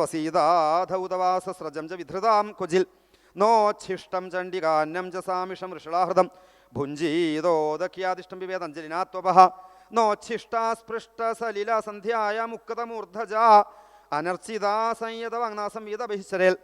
നവസീതാധൗതവാസസ്രജം ച വിധൃതാം കുജിൽ. നോച്ഛിഷ്ടം ചണ്ഡികാന്നം ച സാമിഷം ഋഷളാഹൃതം. ഭുഞ്ജീതോദഖ്യാതിഷ്ടം വിവേദഞ്ജലിനാത്വപഹ. നോച്ഛിഷ്ടാസ്പൃഷ്ട സലില സന്ധ്യായ മുക്തമൂർധജ. അനർച്ചിതാ സംയതവാങ്നാ സംവിത ബഹിശ്വരേൽ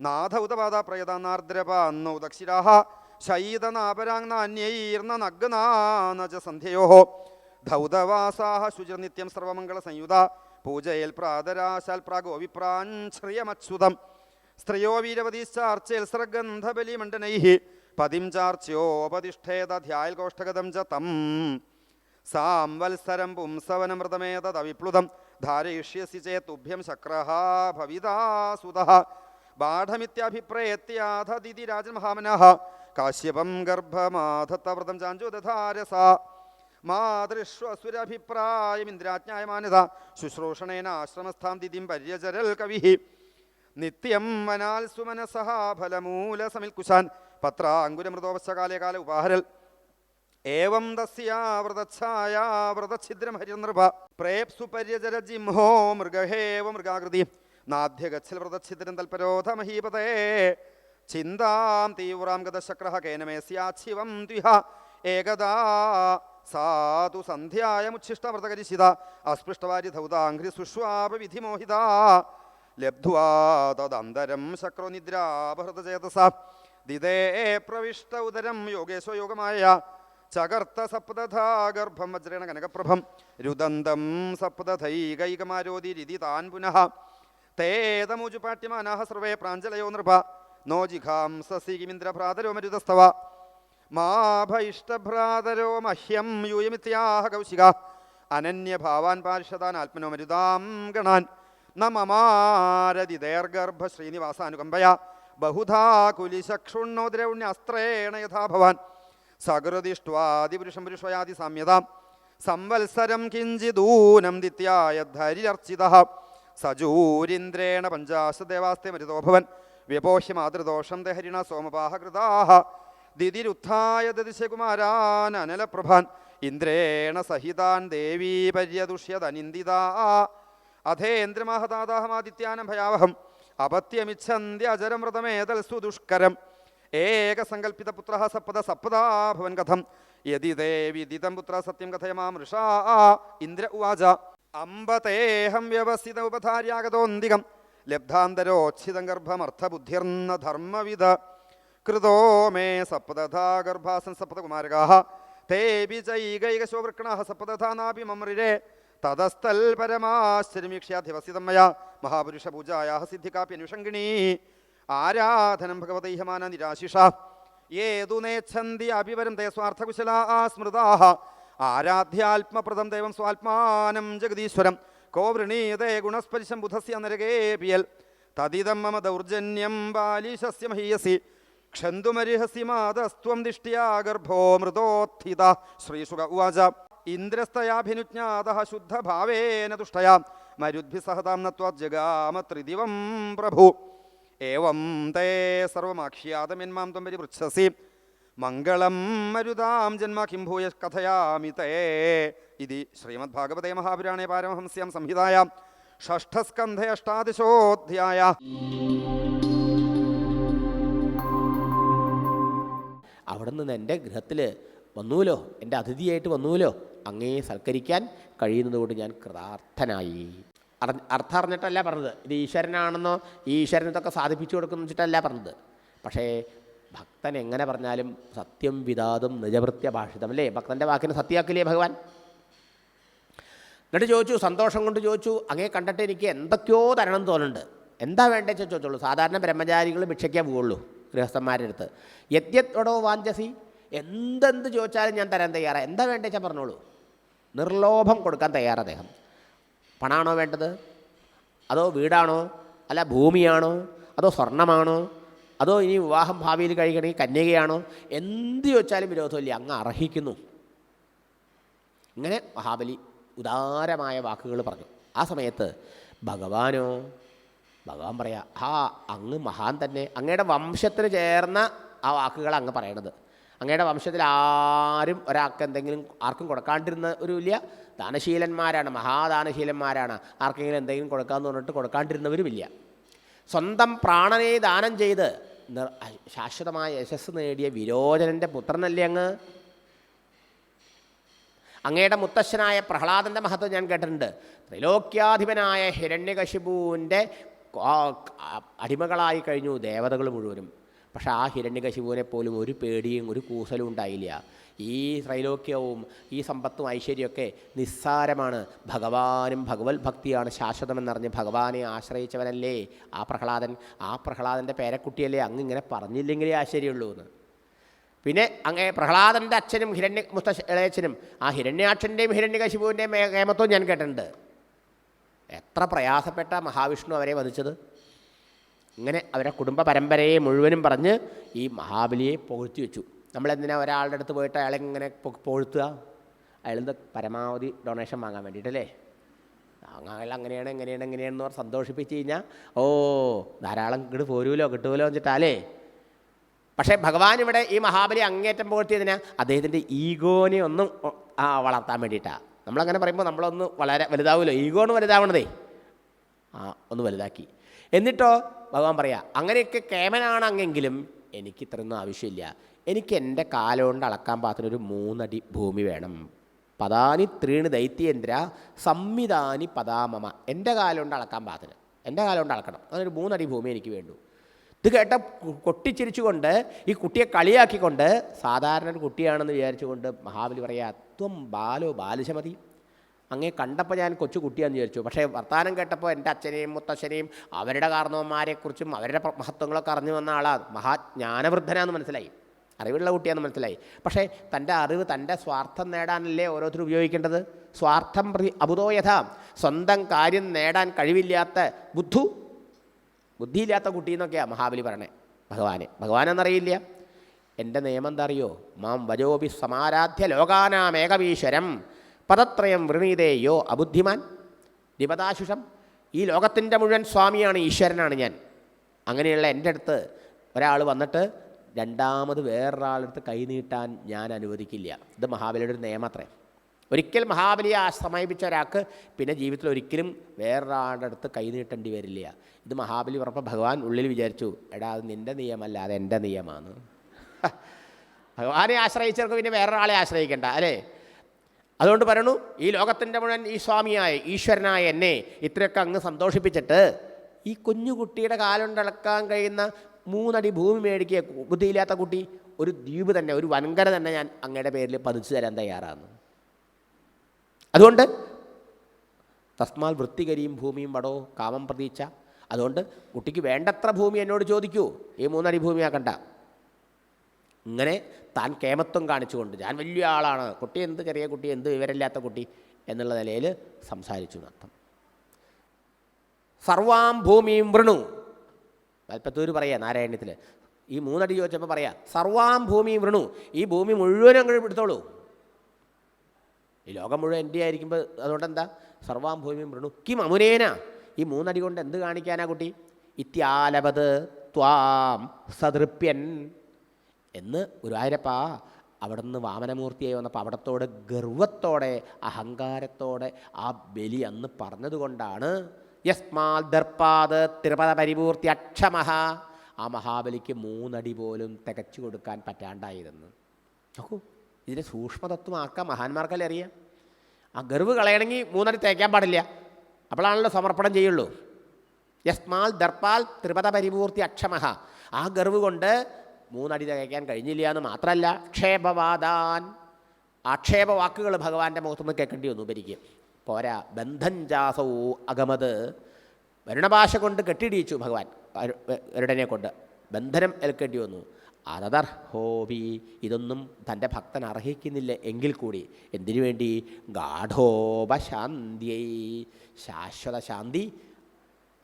നാഥൗതപാദ പ്രയതാനാർദ്രപാന്നൗദക്ഷിരാഹ ശൈതനാപരാങ്നാന്യൈർന്ന നഗ്നാനജ സന്ധ്യയോ. ധൗതവാസാഹ ശുചിർനിത്യം സർവമംഗളസംയുത പൂജയേൽ പ്രാതരാശാൽ പ്രാഗോ സ്ത്രീയോ വീരവതീശ്ചാർച്ചേൽ സർഗന്ധബലിമണ്ഡനൈ പതിം ചാർച്യോപതിഷ്ഠേത ധ്യായൽ കോഷ്ടഗതം ച തം. സാംവത്സരം പുംസവനമൃതമേതവിപ്ലുതം ധാരയിഷ്യസി ചേത്തുഭ്യം ശക്രഃ ഭവിതാസുതഃ. ബാഠമിത്യഭിപ്രയത്യാധദിതി രാജമഹാമനഃ കാശ്യപം ഗർഭമാധത്തവ്രതം ചാഞ്ചുദധാരസ മാനത ശുശ്രൂഷണേന ആശ്രമസ്ഥാം ദിതിം പര്യചരൽ കവി. നിത്യം വനാൽ സുമനസഹ ഫലമൂല സമിൽകുശാൻ പത്രാങ്കുരമൃതോപശ്ചകാലേ കാല ഉപാഹരൽ. ഏവം തസ്യാവൃതച്ഛായാ വ്രതഛിദ്രം ഹരിനൃപ പ്രേപ്സു പര്യചര ജിംഹോ മൃഗഹേവ മൃഗാകൃതി. നാധ്യഗച്ഛൽ വ്രതഛിദ്രം തൽപരോധ മഹീപതേ ചിന്താം തീവ്രാം ഗതശക്ര ശിവം ദ്വിഹ. ഏകദാ സാധു സന്ധ്യായമുച്ഛിഷ്ടവ്രതകരിശിത അസ്പൃഷ്ടവാരി ധൗതാഘ്രി സുഷ്വാപ വിധിമോഹിത ലബ്ധ്വാ തദന്തരം ശക്രോ നിദ്രാപഹൃതചേതസ ദിദേ പ്രവിഷ്ട ഉദരം യോഗേശോ യോഗമായ ചകർത്ത സപ്തഥാഗർഭം വജ്രേണ കനകപ്രഭം രുദന്തം സപ്തധൈകൈകമാരോതിരിതി താൻ പുനഃ തേതമുജുപാട്യമാനാഹ സർവേ പ്രാഞ്ജലയോ നൃപ നോ ജിഘാംസീകിമിന്ദ്രഭ്രാതരോ മരുതസ്തവ മാ ഭൈഷ്ടഭ്രാതരോ മഹ്യം യൂയമിത്യാഹ കൗശിക. അനന്യഭാവാൻ പാർഷദാൻ ആത്മനോമരുതാം ഗണാൻ. ന മമാരതി ദൈർഗർഭ ശ്രീനിവാസാനുകമ്പയ. ബഹുധാ കുലിശക്ഷുണ്ണോദ്രൗണ്യസ്ത്രേണ യഥാ ഭവാൻ. സകൃതിഷ്ട്വാദിപുരുഷം പുരുഷയാതി സാമ്യതാം. സംവത്സരം കിഞ്ചിദൂനം ദിത്യായദ്ധരിരർച്ചിത സജൂരിന്ദ്രേണ പഞ്ചാശദേവാസ്തേ മരുതോഭവൻ വ്യപോഹ്യ മാതൃദോഷം ദേ ഹരിണ സോമപാഹകൃതാഹ. ദിതിരുത്ഥായ അനലപ്രഭാൻ ഇന്ദ്രേണ സഹിതാൻ ദേവീ പര്യദുഷ്യതനിന്ദിതാ അധേന്ദ്രമഹതാദാഹമാദിത്യാനം ഭയാവഹം. അപത്യമിച്ഛന്ത്യജരമൃതമേതൽ ദുഷ്കരം. ഏകസങ്കൽപ്പിത പുത്ര സപ്പദ സപ്പദാ ഭവൻ കഥം. യതി ദേവിദിതം പുത്ര സത്യം കഥയമാം ഋഷാ. ഇന്ദ്ര ഉവാച. അമ്പതേഹം വ്യവസ്ഥിത ഉപധാര്യാഗതോന്തികം. ലബ്ധാന്തരോച്ഛിതം ഗർഭമർത്ഥബുദ്ധിർന്ന ധർമ്മവിധ. കൃതോ മേ സപ്തധാ ഗർഭാസൻ സപ്തകുമാരകാ തേപി ചൈകൈകശോവൃക്കണ സപ്തധാ നാപി മമ്രിരേ തതസ്ഥൽ പരമാശ്രമീക്ഷ്യധിവസിതമയ മഹാപുരുഷ പൂജായാഹ സിദ്ധികാപ്പി സിദ്ധികാപ്യനുഷങ്കിണീ ആരാധനം ഭഗവതൈഹമാന നിരാശിഷ ഏതു നേച്ഛന്തി അഭിവരം തേ സ്വാർത്ഥകുശലാ സ്മൃതാ ആരാധ്യാത്മപ്രദം ദൈവം സ്വാത്മാനം ജഗദീശ്വരം കോ വൃണീതേ ഗുണസ്പരിശം ബുധസ്യ നരകേ പിയൽ തദിതം മമ ദൗർജന്യം ബാലിശസ്യ മഹീയസി ക്ഷന്തുമരിഹസി മാതസ്ത്വം ദിഷ്ട്യാ ഗർഭോ മൃതോത്ഥിത. ശ്രീശുക ഉവാച ഇന്ദ്രസ്തയാഭിനുജ്ഞാത ശുദ്ധഭാവേന തുഷ്ടയാ. മരുദ്ഭിസഹതാം സഹതാം നത്വാജഗാമ ത്രിദിവം പ്രഭു. ഏവം തേ സർവമാഖ്യാതമെന്മാം ത്വം പരിപൃച്ഛസി. മംഗളം മരുതാം ജന്മ കിം ഭൂയ കഥയാമി തേ. ഇതി ശ്രീമദ്ഭാഗവതേ മഹാപുരാണേ പാരമഹംസ്യാം സംഹിതായാം. ഷഷ്ഠസ്കന്ധേ അഷ്ടാദശോധ്യായ അവിടെ നിന്ന് എന്റെ ഗൃഹത്തിൽ വന്നൂലോ? എന്റെ അതിഥിയായിട്ട് വന്നൂലോ? അങ്ങേ സൽക്കരിക്കാൻ കഴിയുന്നത് കൊണ്ട് ഞാൻ കൃതാർത്ഥനായി. അറി അർത്ഥം അറിഞ്ഞിട്ടല്ല പറഞ്ഞത്. ഇത് ഈശ്വരനാണെന്നോ ഈശ്വരനതൊക്കെ സാധിപ്പിച്ചു കൊടുക്കുന്നു വെച്ചിട്ടല്ല പറഞ്ഞത്. പക്ഷേ ഭക്തൻ എങ്ങനെ പറഞ്ഞാലും സത്യം വിതാതും നിജവൃത്യ ഭാഷിതം അല്ലേ? ഭക്തന്റെ വാക്കിന് സത്യാക്കില്ലേ ഭഗവാൻ? എന്നിട്ട് ചോദിച്ചു സന്തോഷം കൊണ്ട് ചോദിച്ചു അങ്ങേ കണ്ടിട്ട് എനിക്ക് എന്തൊക്കെയോ തരണം തോന്നുന്നുണ്ട്. എന്താ വേണ്ടതെന്ന് ചോദിച്ചോളൂ. സാധാരണ ബ്രഹ്മചാരികൾ ഭിക്ഷയ്ക്കേ പോവുള്ളൂ. ഗൃഹസ്ഥന്മാരുടെ അടുത്ത് യദ്യത്തോടോ വാഞ്ചസി. എന്തെന്ത് ചോദിച്ചാലും ഞാൻ തരാൻ തയ്യാറാണ് എന്താ വേണ്ടേച്ചാൽ പറഞ്ഞോളൂ. നിർലോഭം കൊടുക്കാൻ തയ്യാറാണ് അദ്ദേഹം. പണമാണോ വേണ്ടത്? അതോ വീടാണോ? അല്ല ഭൂമിയാണോ? അതോ സ്വർണമാണോ? അതോ ഇനി വിവാഹം ഭാവിയിൽ കഴിക്കണമെങ്കിൽ കന്യകയാണോ? എന്ത് ചോദിച്ചാലും വിരോധമില്ല. അങ്ങ് അർഹിക്കുന്നു. ഇങ്ങനെ മഹാബലി ഉദാരമായ വാക്കുകൾ പറഞ്ഞു. ആ സമയത്ത് ഭഗവാനോ ഭഗവാൻ പറയാ ഹാ അങ്ങ് മഹാൻ തന്നെ. അങ്ങയുടെ വംശത്തിന് ചേർന്ന ആ വാക്കുകൾ അങ്ങ് പറയണത്. അങ്ങയുടെ വംശത്തിൽ ആരും ഒരാൾക്ക് എന്തെങ്കിലും ആർക്കും കൊടുക്കാണ്ടിരുന്ന ഒരു വലിയ ദാനശീലന്മാരാണ് മഹാദാനശീലന്മാരാണ്. ആർക്കെങ്കിലും എന്തെങ്കിലും കൊടുക്കാമെന്ന് പറഞ്ഞിട്ട് കൊടുക്കാണ്ടിരുന്നവരുമില്ല സ്വന്തം പ്രാണനെ ദാനം ചെയ്ത് ശാശ്വതമായ യശസ് നേടിയ വിരോചനന്റെ പുത്രനല്ലേ അങ്ങ്? അങ്ങയുടെ മുത്തശ്ശനായ പ്രഹ്ലാദന്റെ മഹത്വം ഞാൻ കേട്ടിട്ടുണ്ട്. ത്രിലോക്യാധിപനായ ഹിരണ്യകശിപുവിന്റെ അടിമകളായി കഴിഞ്ഞു ദേവതകൾ മുഴുവനും. പക്ഷേ ആ ഹിരണ്യകശിപുവിനെ പോലും ഒരു പേടിയും ഒരു കൂസലും ഉണ്ടായില്ല. ഈ ത്രൈലോക്യവും ഈ സമ്പത്തും ഐശ്വര്യമൊക്കെ നിസ്സാരമാണ്. ഭഗവാനും ഭഗവത് ഭക്തിയാണ് ശാശ്വതമെന്നറിഞ്ഞ് ഭഗവാനെ ആശ്രയിച്ചവനല്ലേ ആ പ്രഹ്ലാദൻ? ആ പ്രഹ്ലാദന്റെ പേരക്കുട്ടിയല്ലേ? അങ്ങ് ഇങ്ങനെ പറഞ്ഞില്ലെങ്കിലേ ആശ്ചര്യമുള്ളൂ എന്ന്. പിന്നെ അങ്ങേ പ്രഹ്ലാദന്റെ അച്ഛനും ഹിരണ്യ ഇളയച്ചനും ആ ഹിരണ്യാക്ഷന്റെയും ഹിരണ്യകശിപുവിന്റെയും കേമത്വം ഞാൻ കേട്ടിട്ടുണ്ട്. എത്ര പ്രയാസപ്പെട്ട മഹാവിഷ്ണു അവരെ വധിച്ചത്? ഇങ്ങനെ അവരെ കുടുംബ പരമ്പരയെ മുഴുവനും പറഞ്ഞ് ഈ മഹാബലിയെ പുകഴ്ത്തി വെച്ചു. നമ്മളെന്തിനാ ഒരാളുടെ അടുത്ത് പോയിട്ട് അയാളെ ഇങ്ങനെ പുകഴ്ത്തുക അയാളിൽ നിന്ന് പരമാവധി ഡൊണേഷൻ വാങ്ങാൻ വേണ്ടിയിട്ടല്ലേ? അയാൾ അങ്ങനെയാണ് എങ്ങനെയാണ് എങ്ങനെയാണെന്ന് പറഞ്ഞ് സന്തോഷിപ്പിച്ച് കഴിഞ്ഞാൽ ഓ ധാരാളം ഇങ്ങോട്ട് പോരുമല്ലോ കിട്ടുമല്ലോ എന്നിട്ടാലേ പക്ഷേ ഭഗവാൻ ഇവിടെ ഈ മഹാബലി അങ്ങേറ്റം പുകഴ്ത്തിയതിനാ അദ്ദേഹത്തിന്റെ ഈഗോനെ ഒന്നും വളർത്താൻ വേണ്ടിയിട്ടാണ് നമ്മളങ്ങനെ പറയുമ്പോൾ നമ്മളൊന്ന് വളരെ വലുതാവുമല്ലോ ഒന്ന് വലുതാവണതേ. ആ ഒന്ന് വലുതാക്കി. എന്നിട്ടോ ഭഗവാൻ പറയാ അങ്ങനെയൊക്കെ കേമനാണ് അങ്ങെങ്കിലും എനിക്ക് ഇത്രയൊന്നും ആവശ്യമില്ല. എനിക്ക് എന്റെ കാലുകൊണ്ട് അളക്കാൻ പാകത്തിന് ഒരു മൂന്നടി ഭൂമി വേണം. പതാനി ത്രീണ് ദൈത്യേന്ദ്ര സംവിധാനി പതാമമ എന്റെ കാലുകൊണ്ട് അളക്കാൻ പാത്രം എന്റെ കാലുകൊണ്ട് അളക്കണം. അങ്ങനൊരു മൂന്നടി ഭൂമി എനിക്ക് വേണ്ടു. ഇത് കേട്ട കൊട്ടിച്ചിരിച്ചുകൊണ്ട് ഈ കുട്ടിയെ കളിയാക്കിക്കൊണ്ട് സാധാരണ ഒരു കുട്ടിയാണെന്ന് വിചാരിച്ചുകൊണ്ട് മഹാബലി പറയാ അത്വം ബാലോ ബാലശമതി. അങ്ങേ കണ്ടപ്പോൾ ഞാൻ കൊച്ചു കുട്ടിയാന്ന് വിചാരിച്ചു. പക്ഷേ വർത്തമാനം കേട്ടപ്പോൾ എന്റെ അച്ഛനെയും മുത്തശ്ശനെയും അവരുടെ കാരണവന്മാരെക്കുറിച്ചും അവരുടെ മഹത്വങ്ങളൊക്കെ അറിഞ്ഞു വന്ന ആളാണ് മഹാജ്ഞാനവൃദ്ധനാന്ന് മനസ്സിലായി. അറിവുള്ള കുട്ടിയാന്ന് മനസ്സിലായി. പക്ഷേ തന്റെ അറിവ് തന്റെ സ്വാർത്ഥം നേടാനല്ലേ ഓരോരുത്തരും ഉപയോഗിക്കേണ്ടത്? സ്വാർത്ഥം പ്രതി അബുദോയഥ സ്വന്തം കാര്യം നേടാൻ കഴിവില്ലാത്ത ബുദ്ധു ബുദ്ധിയില്ലാത്ത കുട്ടി എന്നൊക്കെയാണ് മഹാബലി പറയണേ. ഭഗവാനെ. ഭഗവാനെന്നറിയില്ല. എന്റെ നിയമം എന്താ അറിയോ മാം വജോപി സമാരാധ്യ ലോകാനാമേകമീശ്വരം പദത്രയം വൃണീതേയോ അബുദ്ധിമാൻ. ദിപദാശുഷം ഈ ലോകത്തിന്റെ മുഴുവൻ സ്വാമിയാണ് ഈശ്വരനാണ് ഞാൻ. അങ്ങനെയുള്ള എന്റെ അടുത്ത് ഒരാൾ വന്നിട്ട് രണ്ടാമത് വേറൊരാളടുത്ത് കൈ നീട്ടാൻ ഞാൻ അനുവദിക്കില്ല. ഇത് മഹാബലിയുടെ ഒരു നിയമത്രേ ഒരിക്കൽ മഹാബലിയെ സമീപിച്ച ഒരാൾക്ക് പിന്നെ ജീവിതത്തിൽ ഒരിക്കലും വേറൊരാളുടെ അടുത്ത് കൈനീട്ടേണ്ടി വരില്ല. ഇത് മഹാബലി പറഞ്ഞപ്പോൾ ഭഗവാൻ ഉള്ളിൽ വിചാരിച്ചു എടാ അത് നിന്റെ നിയമമല്ല അത് എന്റെ നിയമമാണ് ഭഗവാനെ ആശ്രയിച്ചവർക്ക് പിന്നെ വേറൊരാളെ ആശ്രയിക്കേണ്ട അല്ലേ? അതുകൊണ്ട് പറയണു ഈ ലോകത്തിന്റെ മുഴുവൻ ഈ സ്വാമിയായ ഈശ്വരനായ എന്നെ ഇത്രയൊക്കെ അങ്ങ് സന്തോഷിപ്പിച്ചിട്ട് ഈ കുഞ്ഞുകുട്ടിയുടെ കാലുണ്ടളക്കാൻ കഴിയുന്ന മൂന്നടി ഭൂമി മേടിക്കുക ബുദ്ധിയില്ലാത്ത കുട്ടി ഒരു ദ്വീപ് തന്നെ ഒരു വൻകര തന്നെ ഞാൻ അങ്ങയുടെ പേരിൽ പതിച്ചു തരാൻ തയ്യാറാണ്. അതുകൊണ്ട് തസ്മാൽ വൃത്തികരിയും ഭൂമിയും വടോ കാമം പ്രതീക്ഷ അതുകൊണ്ട് കുട്ടിക്ക് വേണ്ടത്ര ഭൂമി എന്നോട് ചോദിക്കൂ. ഈ മൂന്നടി ഭൂമിയാക്കണ്ട ഇങ്ങനെ താൻ കേമത്വം കാണിച്ചുകൊണ്ട് ഞാൻ വലിയ ആളാണ്. കുട്ടി എന്ത് ചെറിയ കുട്ടി എന്ത് വിവരമില്ലാത്ത കുട്ടി എന്നുള്ള നിലയിൽ സംസാരിച്ചു എന്നർത്ഥം സർവാം ഭൂമിയും വൃണു. കൽപ്പത്തൂർ പറയാ നാരായണ്യത്തിൽ ഈ മൂന്നടി ചോദിച്ചപ്പോൾ പറയാ സർവാം ഭൂമിയും വൃണു. ഈ ഭൂമി മുഴുവനും അങ്ങോട്ട് എടുത്തോളൂ ഈ ലോകം മുഴുവൻ എന്റെ ആയിരിക്കുമ്പോൾ അതുകൊണ്ട് എന്താ സർവാം ഭൂമിയും വൃണു കിം അമുനേന ഈ മൂന്നടി കൊണ്ട് എന്ത് കാണിക്കാനാ കുട്ടി? ഇത്യാലപത് ത്വാം സതൃപ്യൻ എന്ന് ഗുരുവായൂരപ്പ അവിടെ നിന്ന് വാമനമൂർത്തിയായി വന്നപ്പോൾ അവിടത്തോടെ ഗർവത്തോടെ അഹങ്കാരത്തോടെ ആ ബലി അന്ന് പറഞ്ഞതുകൊണ്ടാണ് യസ്മാൽ ദർപ്പാത് തിരുപത പരിപൂർത്തി അക്ഷമഹ. ആ മഹാബലിക്ക് മൂന്നടി പോലും തികച്ചു കൊടുക്കാൻ പറ്റാണ്ടായിരുന്നു. നോക്കൂ. ഇതിന്റെ സൂക്ഷ്മതത്വമാക്കാം മഹാന്മാർക്കല്ലേ അറിയാം? ആ ഗർവ് കളയണമെങ്കിൽ മൂന്നടി തേക്കാൻ പാടില്ല. അപ്പോഴാണല്ലോ സമർപ്പണം ചെയ്യുള്ളൂ. യസ്മാൽ ദർപ്പാൽ ത്രിപദ പരിപൂർത്തി അക്ഷമഹ. ആ ഗർവ് കൊണ്ട് മൂന്നടി തേക്കാൻ കഴിഞ്ഞില്ല എന്ന് മാത്രമല്ല ക്ഷേപവാദാൻ. ആക്ഷേപ വാക്കുകൾ ഭഗവാന്റെ മുഖത്തുനിന്ന് കേൾക്കേണ്ടി വന്നു ഉപരിക്ക്. പോരാ ബന്ധം ജാസൗ അഗമത്. വരുണഭാഷ കൊണ്ട് കെട്ടിടിയിച്ചു ഭഗവാൻ വരുടനെ കൊണ്ട്. ബന്ധനം ഏൽക്കേണ്ടി വന്നു. അതർഹോബി ഇതൊന്നും തന്റെ ഭക്തൻ അർഹിക്കുന്നില്ല എങ്കിൽ കൂടി. എന്തിനു വേണ്ടി? ഗാഠോപശാന്തിയൈ ശാശ്വത ശാന്തി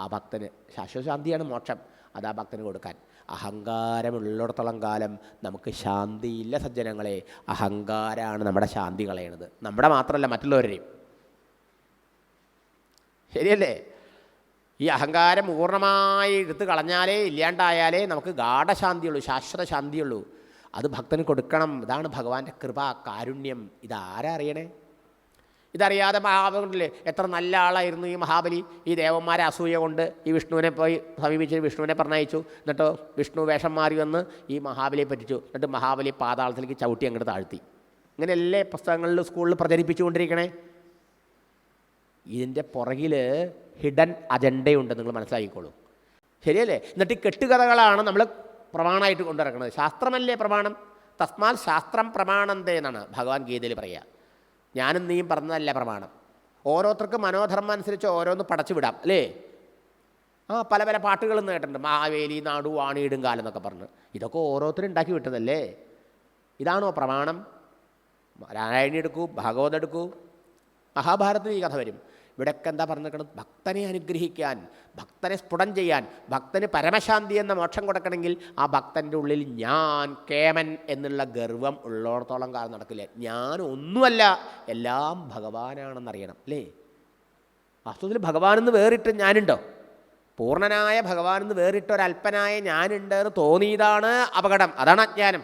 ആ ഭക്തന്. ശാശ്വത ശാന്തിയാണ് മോക്ഷം. അത് ആ ഭക്തന് കൊടുക്കാൻ. അഹങ്കാരമുള്ളിടത്തോളം കാലം നമുക്ക് ശാന്തിയില്ല സജ്ജനങ്ങളെ. അഹങ്കാരമാണ് നമ്മുടെ ശാന്തി കളയണത്. നമ്മുടെ മാത്രമല്ല മറ്റുള്ളവരുടെയും. ശരിയല്ലേ? ഈ അഹങ്കാരം പൂർണമായി എടുത്ത് കളഞ്ഞാലേ ഇല്ലാണ്ടായാലേ നമുക്ക് ഗാഠശാന്തിയുള്ളൂ ശാശ്വത ശാന്തിയുള്ളൂ അത് ഭക്തന് കൊടുക്കണം. ഇതാണ് ഭഗവാന്റെ കൃപ കാരുണ്യം. ഇതാരാ അറിയണേ? ഇതറിയാതെ മഹാബലില്ലേ എത്ര നല്ല ആളായിരുന്നു ഈ മഹാബലി. ഈ ദേവന്മാരെ അസൂയ കൊണ്ട് ഈ വിഷ്ണുവിനെ പോയി സമീപിച്ച് വിഷ്ണുവിനെ പറഞ്ഞയച്ചു. എന്നിട്ടോ വിഷ്ണു വേഷം മാറി വന്ന് ഈ മഹാബലിയെ പറ്റിച്ചു. എന്നിട്ട് മഹാബലി പാതാളത്തിലേക്ക് ചവിട്ടി അങ്ങോട്ട് താഴ്ത്തി. ഇങ്ങനെയല്ലേ പുസ്തകങ്ങളിൽ സ്കൂളിൽ പ്രചരിപ്പിച്ചുകൊണ്ടിരിക്കണേ? ഇതിന്റെ പുറകിൽ ഹിഡൻ അജണ്ടയുണ്ട് നിങ്ങൾ മനസ്സിലാക്കിക്കോളൂ. ശരിയല്ലേ? എന്നിട്ട് ഈ കെട്ടുകഥകളാണ് നമ്മൾ പ്രമാണമായിട്ട് കൊണ്ടിറക്കുന്നത്. ശാസ്ത്രമല്ലേ പ്രമാണം? തസ്മാൽ ശാസ്ത്രം പ്രമാണന്തേ എന്നാണ് ഭഗവാൻ ഗീതയിൽ പറയുക. ഞാനും നീയും പറഞ്ഞതല്ല പ്രമാണം. ഓരോരുത്തർക്കും മനോധർമ്മം അനുസരിച്ച് ഓരോന്ന് പടച്ചു വിടാം അല്ലേ? ആ പല പല പാട്ടുകളും കേട്ടിട്ടുണ്ട്. മാവേലി നാടു വാണിയിടും കാലം എന്നൊക്കെ പറഞ്ഞ്. ഇതൊക്കെ ഓരോരുത്തരും ഉണ്ടാക്കി വിട്ടതല്ലേ? ഇതാണോ പ്രമാണം? നാരായണി എടുക്കൂ ഭാഗവതം എടുക്കൂ. മഹാഭാരതത്തിൽ ഈ കഥ വരും. ഇവിടെയൊക്കെ എന്താ പറഞ്ഞിരിക്കുന്നത് ഭക്തനെ അനുഗ്രഹിക്കാൻ ഭക്തനെ സ്ഫുടം ചെയ്യാൻ ഭക്തന് പരമശാന്തി എന്ന മോക്ഷം കൊടുക്കണമെങ്കിൽ ആ ഭക്തന്റെ ഉള്ളിൽ ഞാൻ കേമൻ എന്നുള്ള ഗർവം ഉള്ളിടത്തോളം കാലം നടക്കില്ല? ഞാൻ ഒന്നുമല്ല എല്ലാം ഭഗവാനാണെന്നറിയണം അല്ലേ? വാസ്തവത്തിൽ ഭഗവാനെന്ന് വേറിട്ട് ഞാനുണ്ടോ? പൂർണനായ ഭഗവാനെന്ന് വേറിട്ട ഒരല്പനായ ഞാനുണ്ട് എന്ന് തോന്നിയതാണ് അപകടം അതാണ് അജ്ഞാനം.